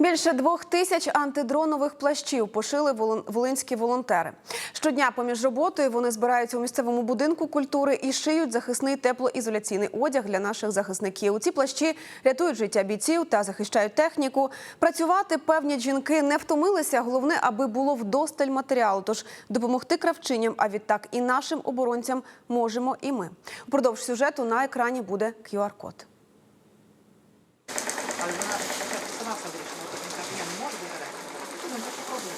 Більше двох тисяч антидронових плащів пошили волинські волонтери. Щодня поміж роботою вони збираються у місцевому будинку культури і шиють захисний теплоізоляційний одяг для наших захисників. Ці плащі рятують життя бійців та захищають техніку. Працювати певні жінки не втомилися. Головне, аби було вдосталь матеріалу. Тож допомогти кравчиням, а відтак і нашим оборонцям можемо і ми. Упродовж сюжету на екрані буде QR-код. Але вона спочатку сама все вирішила, потім каже, я не можу вибирати. Ну, так попробуй.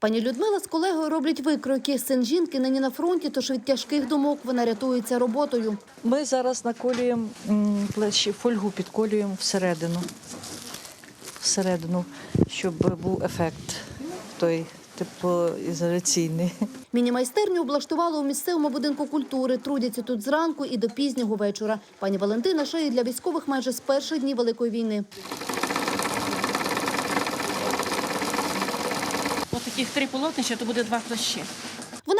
Пані Людмила з колегою роблять викройки. Син жінки нині на фронті, тож від тяжких думок вона рятується роботою. Ми зараз наколюємо плечі, фольгу підколюємо всередину, всередину, щоб був ефект той теплоізоляційний. Міні-майстерню облаштували у місцевому будинку культури. Трудяться тут зранку і до пізнього вечора. Пані Валентина шиє для військових майже з перших днів Великої війни. Ось таких три полотнища, то буде два плащі.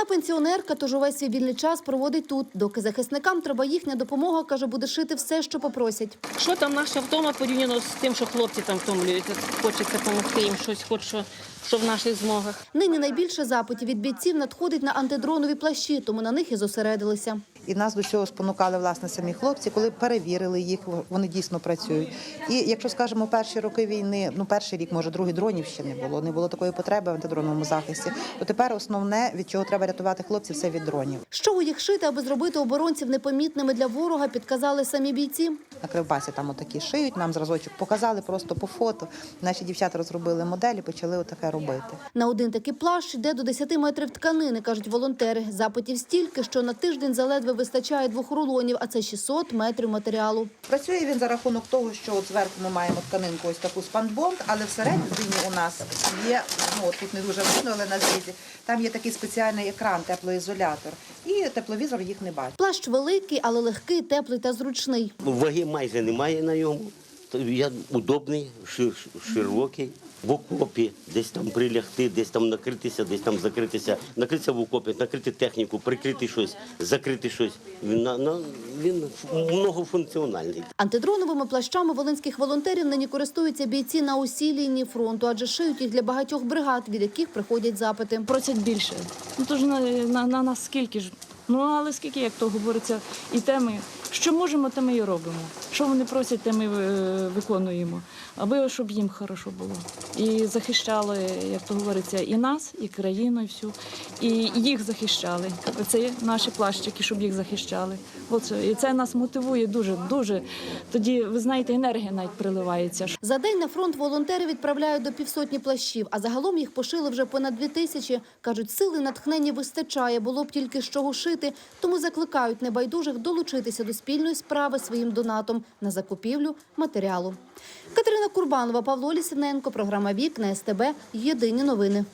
Пенсіонерка, тож увесь свій вільний час проводить тут. Доки захисникам треба їхня допомога, каже, буде шити все, що попросять. Що там наша втома порівняно з тим, що хлопці там втомлюються? Хочеться допомогти їм щось, хоч що, що в наших змогах. Нині найбільше запитів від бійців надходить на антидронові плащі, тому на них і зосередилися. І нас до цього спонукали власне самі хлопці, коли перевірили їх, вони дійсно працюють. І якщо скажемо, перші роки війни, ну перший рік, може, другий дронів ще не було, не було такої потреби в антидроновому захисті. То тепер основне, від чого треба рятувати хлопців, це від дронів. З чого їх шити, аби зробити оборонців непомітними для ворога, підказали самі бійці. На Кривбасі там отакі шиють, нам зразочок показали просто по фото. Наші дівчата розробили моделі, почали отаке робити. На один такий плащ йде до 10 метрів тканини, кажуть волонтери. Запитів стільки, що на тиждень заледве вистачає двох рулонів, а це 600 метрів матеріалу. Працює він за рахунок того, що от зверху ми маємо тканинку ось таку спанбонд, але всередині у нас є, ну тут не дуже видно, але на зрізі, там є такий спеціальний екран, теплоізолятор, і тепловізор їх не бачить. Плащ великий, але легкий, теплий та зручний. Ваги майже немає на ньому. То Я удобний, шир- широкий. В окопі десь там прилягти, десь там накритися, десь там закритися, накритися в окопі, накрити техніку, прикрити щось, закрити щось. Він на, на він многофункціональний. Антидроновими плащами волинських волонтерів нині користуються бійці на усій лінії фронту, адже шиють їх для багатьох бригад, від яких приходять запити. Просять більше. Ну то ж на, на, на нас скільки ж. Ну але скільки, як то говориться, і те ми. Що можемо, те ми і робимо. Що вони просять, те ми е, виконуємо. Аби щоб їм хорошо було. І захищали, як то говориться, і нас, і країну, і всю. І їх захищали. Оце наші плащики, щоб їх захищали. Оце. І це нас мотивує дуже, дуже. Тоді, ви знаєте, енергія навіть приливається. За день на фронт волонтери відправляють до півсотні плащів, а загалом їх пошили вже понад дві тисячі. Кажуть, сили натхнення вистачає, було б тільки з чого шити, тому закликають небайдужих долучитися до спільної справи своїм донатом на закупівлю матеріалу. Катерина Курбанова, Павло Лісівненко, програма Вікна СТБ. Єдині новини.